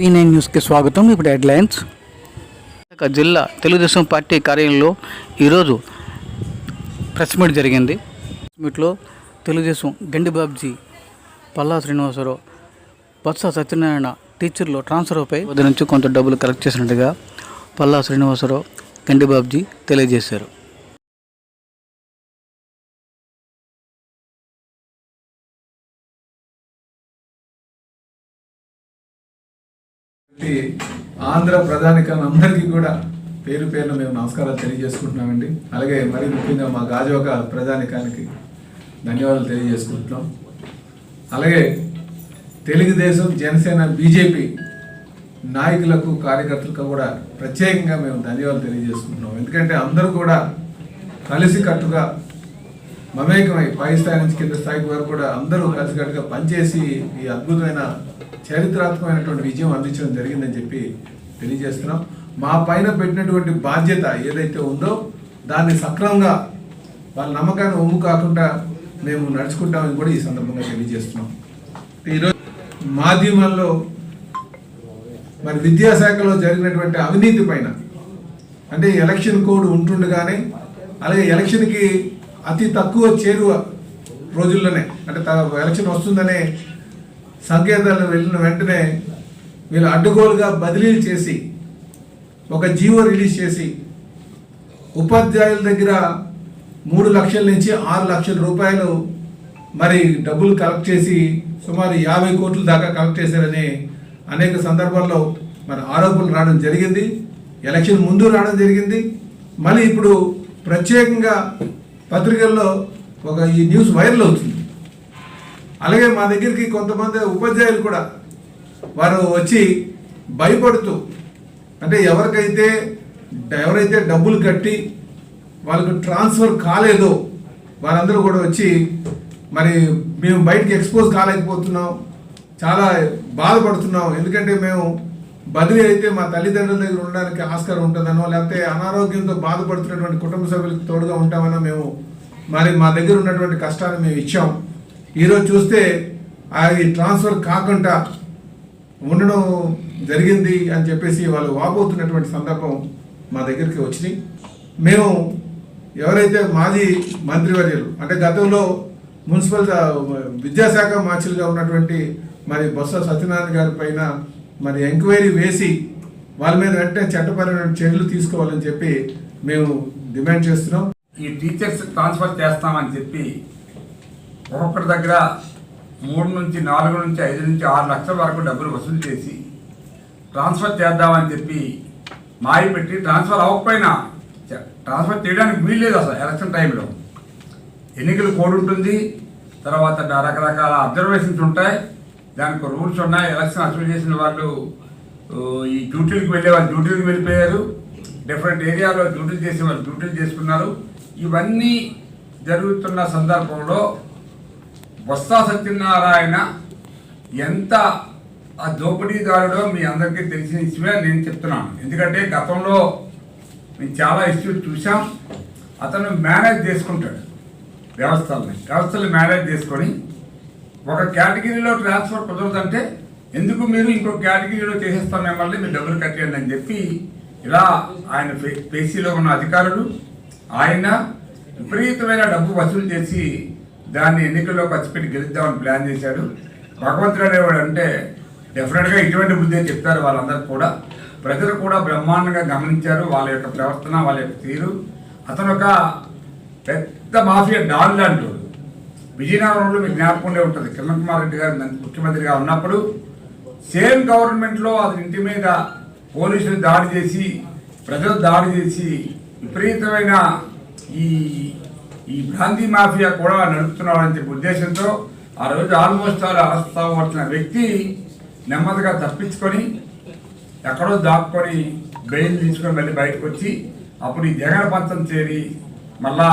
V nine న్యూస్కి స్వాగతం. ఇప్పుడు హెడ్లైన్స్. జిల్లా తెలుగుదేశం పార్టీ కార్యాలయంలో ఈరోజు ప్రెస్ మీట్ జరిగింది. ప్రెస్ మీట్లో తెలుగుదేశం గండి బాబ్జీ పల్లా శ్రీనివాసరావు బొత్స సత్యనారాయణ టీచర్లు ట్రాన్స్ఫర్పై వద్ద నుంచి కొంత డబ్బులు కలెక్ట్ చేసినట్టుగా పల్లా శ్రీనివాసరావు గండి బాబ్జీ తెలియజేశారు. ఆంధ్ర ప్రధానికం అందరికీ కూడా పేరు పేరున మేము నమస్కారాలు తెలియజేసుకుంటున్నామండి. అలాగే మరి ముఖ్యంగా మా గాజువాక ప్రధానికానికి ధన్యవాదాలు తెలియజేసుకుంటున్నాం. అలాగే తెలుగుదేశం జనసేన బీజేపీ నాయకులకు కార్యకర్తలకు కూడా ప్రత్యేకంగా మేము ధన్యవాదాలు తెలియజేసుకుంటున్నాం. ఎందుకంటే అందరూ కూడా కలిసికట్టుగా మమేకమై పై స్థాయి నుంచి కింద స్థాయికి వరకు కూడా అందరూ కలిసికట్టుగా పనిచేసి ఈ అద్భుతమైన చరిత్రాత్మకమైనటువంటి విజయం అందించడం జరిగిందని చెప్పి తెలియజేస్తున్నాం. మా పైన పెట్టినటువంటి బాధ్యత ఏదైతే ఉందో దాన్ని సక్రమంగా వాళ్ళ నమ్మకాన్ని ఒమ్ము కాకుండా మేము నడుచుకుంటామని కూడా ఈ సందర్భంగా తెలియజేస్తున్నాం. ఈరోజు మాధ్యమాల్లో మరి విద్యాశాఖలో జరిగినటువంటి అవినీతి పైన అంటే ఎలక్షన్ కోడ్ ఉంటుండగానే అలాగే ఎలక్షన్కి అతి తక్కువ చేరువ రోజుల్లోనే అంటే ఎలక్షన్ వస్తుందనే సంకేతాలు వెళ్ళిన వెంటనే వీళ్ళు అడ్డుగోలుగా బదిలీలు చేసి ఒక జీవో రిలీజ్ చేసి ఉపాధ్యాయుల దగ్గర మూడు లక్షల నుంచి ఆరు లక్షల రూపాయలు మరి డబ్బులు కలెక్ట్ చేసి సుమారు యాభై కోట్ల దాకా కలెక్ట్ చేశారని అనేక సందర్భాల్లో మరి ఆరోపణలు రావడం జరిగింది. ఎలక్షన్ ముందు రావడం జరిగింది. మళ్ళీ ఇప్పుడు ప్రత్యేకంగా పత్రికల్లో ఒక ఈ న్యూస్ వైరల్ అవుతుంది. అలాగే మా దగ్గరికి కొంతమంది ఉపాధ్యాయులు కూడా వారు వచ్చి భయపడుతూ అంటే ఎవరికైతే ఎవరైతే డబ్బులు కట్టి వాళ్ళకు ట్రాన్స్ఫర్ కాలేదో వారందరూ కూడా వచ్చి మరి మేము బయటికి ఎక్స్పోజ్ కాలేకపోతున్నాం చాలా బాధపడుతున్నాం ఎందుకంటే మేము బదిలీ అయితే మా తల్లిదండ్రుల దగ్గర ఉండడానికి ఆస్కారం ఉంటుందనో లేకపోతే అనారోగ్యంతో బాధపడుతున్నటువంటి కుటుంబ సభ్యులకు తోడుగా ఉంటామనో మేము మరి మా దగ్గర ఉన్నటువంటి కష్టాన్ని మేము ఇచ్చాం. ఈరోజు చూస్తే అది ట్రాన్స్ఫర్ కాకుండా ఉండడం జరిగింది అని చెప్పేసి వాళ్ళు వాపోతున్నటువంటి సందర్భం మా దగ్గరికి వచ్చినాయి. మేము ఎవరైతే మాజీ మంత్రివర్యులు అంటే గతంలో మున్సిపల్ విద్యాశాఖ మార్చిలుగా ఉన్నటువంటి మరి బొత్స సత్యనారాయణ గారి పైన మరి ఎంక్వైరీ వేసి వాళ్ళ మీద వెంటనే చట్టపరమైన చర్యలు తీసుకోవాలని చెప్పి మేము డిమాండ్ చేస్తున్నాం. ఈ టీచర్స్ ట్రాన్స్ఫర్ చేస్తామని చెప్పి ఒక్కొక్కరి దగ్గర మూడు నుంచి నాలుగు నుంచి ఐదు నుంచి ఆరు లక్షల వరకు డబ్బులు వసూలు చేసి ట్రాన్స్ఫర్ చేద్దామని చెప్పి మాయ పెట్టి ట్రాన్స్ఫర్ అవ్వకపోయినా ట్రాన్స్ఫర్ చేయడానికి వీల్లేదు అసలు ఎలక్షన్ టైంలో. ఎన్నికల కోడ్ ఉంటుంది తర్వాత రకరకాల అబ్జర్వేషన్స్ ఉంటాయి దానికి రూల్స్ ఉన్నాయి ఎలక్షన్ అసూల్ చేసిన వాళ్ళు ఈ డ్యూటీలకు వెళ్ళే వాళ్ళు డ్యూటీలకు వెళ్ళిపోయారు డిఫరెంట్ ఏరియాలో డ్యూటీలు చేసే వాళ్ళు డ్యూటీలు చేసుకున్నారు. ఇవన్నీ జరుగుతున్న సందర్భంలో బొత్స సత్యనారాయణ ఎంత ఆ దోపిడీదారుడో మీ అందరికీ తెలిసిన విషయమే నేను చెప్తున్నాను. ఎందుకంటే గతంలో మేము చాలా ఇష్యూ చూసాం అతను మేనేజ్ చేసుకుంటాడు వ్యవస్థల్ని వ్యవస్థలు మేనేజ్ చేసుకొని. ఒక కేటగిరీలో ట్రాన్స్ఫర్ కుదరదంటే ఎందుకు మీరు ఇంకో కేటగిరీలో చేసేస్తాం మిమ్మల్ని మీరు డబ్బులు కట్టేయండి అని చెప్పి ఇలా ఆయన పే- పేసీలో ఉన్న అధికారులు ఆయన విపరీతమైన డబ్బు వసూలు చేసి దాన్ని ఎన్నికల్లో ఖర్చు పెట్టి గెలుద్దామని ప్లాన్ చేశాడు. భగవంతుడు అనేవాడు అంటే డెఫినెట్గా ఇటువంటి బుద్ధి చెప్తారు వాళ్ళందరూ కూడా. ప్రజలు కూడా బ్రహ్మాండంగా గమనించారు వాళ్ళ యొక్క ప్రవర్తన వాళ్ళ యొక్క తీరు. అతను ఒక పెద్ద మాఫియా డాన్ లాంటి విజయనగరంలో మీకు జ్ఞాపకం ఉంటుంది. కిరణ్ కుమార్ రెడ్డి గారు ముఖ్యమంత్రిగా ఉన్నప్పుడు సేమ్ గవర్నమెంట్లో అతని ఇంటి మీద పోలీసులు దాడి చేసి ప్రజలు దాడి చేసి విపరీతమైన ఈ ఈ గాంధీ మాఫియా కూడా నడుపుతున్నాడని ఉద్దేశంతో ఆ రోజు ఆల్మోస్ట్ ఆల్ అరెస్ట్ వ్యక్తి నెమ్మదిగా తప్పించుకొని ఎక్కడో దాక్కొని బెయిల్ తీసుకొని మళ్ళీ బయటకు వచ్చి అప్పుడు ఈ జగన్ పంతం చేరి మళ్ళా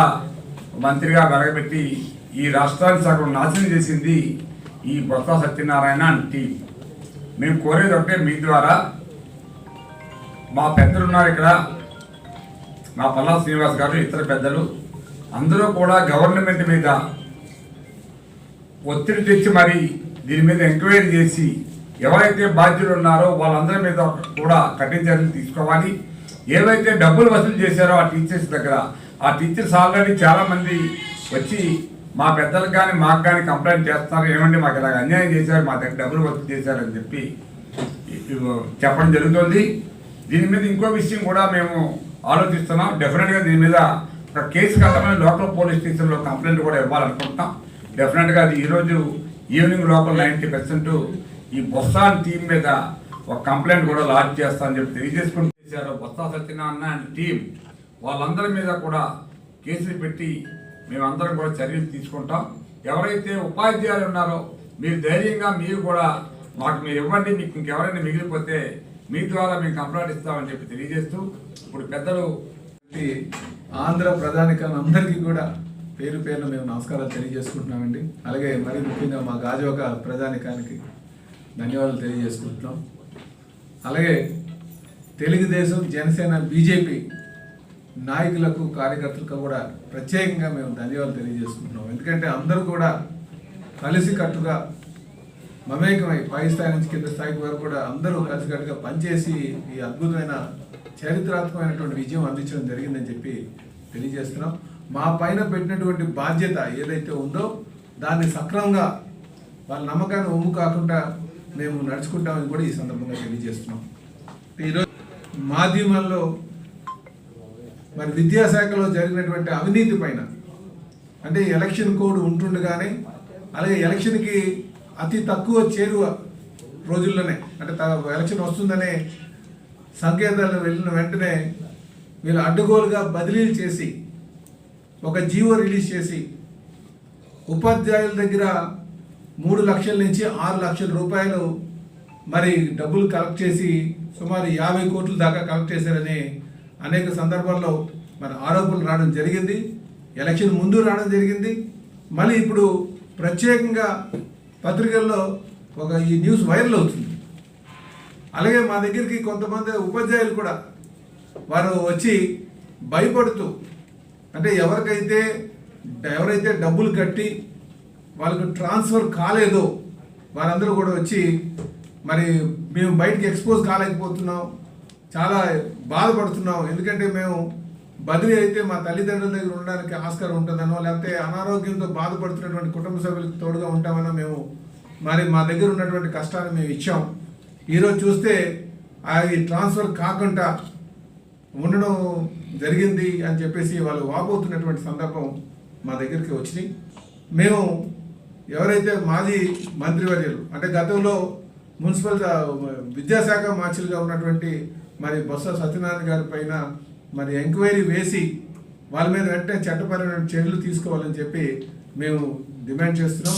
మంత్రిగా వెలగబెట్టి ఈ రాష్ట్రాన్ని సగం నాశనం చేసింది ఈ బొత్స సత్యనారాయణ అని మేము కోరేది ఒకటే మీ ద్వారా. మా పెద్దలు ఉన్నారు ఇక్కడ. మా పల్లా శ్రీనివాస్ గారు ఇతర పెద్దలు. అందరూ కూడా గవర్నమెంట్ మీద ఒత్తిడి తెచ్చి మరి దీని మీద ఎంక్వైరీ చేసి ఎవరైతే బాధ్యులు ఉన్నారో వాళ్ళందరి మీద కూడా కఠిన చర్యలు తీసుకోవాలి. ఏవైతే డబ్బులు వసూలు చేశారో ఆ టీచర్స్ దగ్గర ఆ టీచర్స్ ఆల్రెడీ చాలామంది వచ్చి మా పెద్దలకు కానీ మాకు కానీ కంప్లైంట్ చేస్తారు ఏమండి మాకు ఇలాగ అన్యాయం చేశారు మా దగ్గర డబ్బులు వసూలు చేశారని చెప్పి చెప్పడం జరుగుతుంది. దీని మీద ఇంకో విషయం కూడా మేము ఆలోచిస్తున్నాం. డెఫినెట్గా దీని మీద కేసు కట్టమని లోకల్ పోలీస్ స్టేషన్లో కంప్లైంట్ కూడా ఇవ్వాలనుకుంటున్నాం. డెఫినెట్గా అది ఈరోజు ఈవినింగ్ లోపల నైంటీ పర్సెంట్ ఈ బొత్సాన్ టీం మీద ఒక కంప్లైంట్ కూడా లాడ్జ్ చేస్తామని చెప్పి తెలియజేసుకుని చేశారు. బొత్సా సత్యనారాయణ అండ్ టీం వాళ్ళందరి మీద కూడా కేసులు పెట్టి మేమందరం కూడా చర్యలు తీసుకుంటాం. ఎవరైతే ఉపాధ్యాయులు ఉన్నారో మీరు ధైర్యంగా మీరు కూడా మాకు మీరు ఇవ్వండి మీకు ఇంకెవరైనా మిగిలిపోతే మీ ద్వారా మేము కంప్లైంట్ ఇస్తామని చెప్పి తెలియజేస్తూ ఇప్పుడు పెద్దలు ఆంధ్ర ప్రధానికాన్ని అందరికీ కూడా పేరు పేరున మేము నమస్కారాలు తెలియజేసుకుంటున్నామండి. అలాగే మరి ముఖ్యంగా మా గాజువాక ప్రధానికానికి ధన్యవాదాలు తెలియజేసుకుంటున్నాం. అలాగే తెలుగుదేశం జనసేన బీజేపీ నాయకులకు కార్యకర్తలకు కూడా ప్రత్యేకంగా మేము ధన్యవాదాలు తెలియజేసుకుంటున్నాం. ఎందుకంటే అందరూ కూడా కలిసికట్టుగా మమేకమై పై స్థాయి నుంచి కింద స్థాయికి వరకు కూడా అందరూ కలిసికట్టుగా పనిచేసి ఈ అద్భుతమైన చరిత్రాత్మకమైనటువంటి విజయం అందించడం జరిగిందని చెప్పి తెలియజేస్తున్నాం. మా పైన పెట్టినటువంటి బాధ్యత ఏదైతే ఉందో దాన్ని సక్రమంగా వాళ్ళ నమ్మకాన్ని ఒమ్ము కాకుండా మేము నడుచుకుంటామని కూడా ఈ సందర్భంగా తెలియజేస్తున్నాం. ఈరోజు మాధ్యమాల్లో మరి విద్యాశాఖలో జరిగినటువంటి అవినీతి పైన అంటే ఎలక్షన్ కోడ్ ఉంటుండగానే అలాగే ఎలక్షన్కి అతి తక్కువ చేరువ రోజుల్లోనే అంటే త- ఎలక్షన్ వస్తుందనే సంకేతాలు వెళ్ళిన వెంటనే వీళ్ళు అడ్డగోలుగా బదిలీలు చేసి ఒక జీవో రిలీజ్ చేసి ఉపాధ్యాయుల దగ్గర మూడు లక్షల నుంచి ఆరు లక్షల రూపాయలు మరి డబ్బులు కలెక్ట్ చేసి సుమారు యాభై కోట్ల దాకా కలెక్ట్ చేశారని అనేక సందర్భాల్లో మరి ఆరోపణలు రావడం జరిగింది. ఎలక్షన్ ముందు రావడం జరిగింది. మళ్ళీ ఇప్పుడు ప్రత్యేకంగా పత్రికల్లో ఒక ఈ న్యూస్ వైరల్ అవుతుంది. అలాగే మా దగ్గరికి కొంతమంది ఉపాధ్యాయులు కూడా వారు వచ్చి భయపడుతూ అంటే ఎవరికైతే ఎవరైతే డబ్బులు కట్టి వాళ్ళకు ట్రాన్స్ఫర్ కాలేదో వారందరూ కూడా వచ్చి మరి మేము బయటికి ఎక్స్పోజ్ కాలేకపోతున్నాం చాలా బాధపడుతున్నాం ఎందుకంటే మేము బదిలీ అయితే మా తల్లిదండ్రుల దగ్గర ఉండడానికి ఆస్కారం ఉంటుందనో లేకపోతే అనారోగ్యంతో బాధపడుతున్నటువంటి కుటుంబ సభ్యులకు తోడుగా ఉంటామనో మేము మరి మా దగ్గర ఉన్నటువంటి కష్టాన్ని మేము ఇచ్చాం. ఈరోజు చూస్తే అవి ట్రాన్స్ఫర్ కాకుండా ఉండడం జరిగింది అని చెప్పేసి వాళ్ళు వాపోతున్నటువంటి సందర్భం మా దగ్గరికి వచ్చినాయి మేము ఎవరైతే మాజీ మంత్రివర్యులు అంటే గతంలో మున్సిపల్ విద్యాశాఖ మార్చులుగా ఉన్నటువంటి మరి బొత్స సత్యనారాయణ గారి పైన మరి ఎంక్వైరీ వేసి వాళ్ళ మీద వెంటనే చట్టపరమైన చర్యలు తీసుకోవాలని చెప్పి మేము డిమాండ్ చేస్తున్నాం.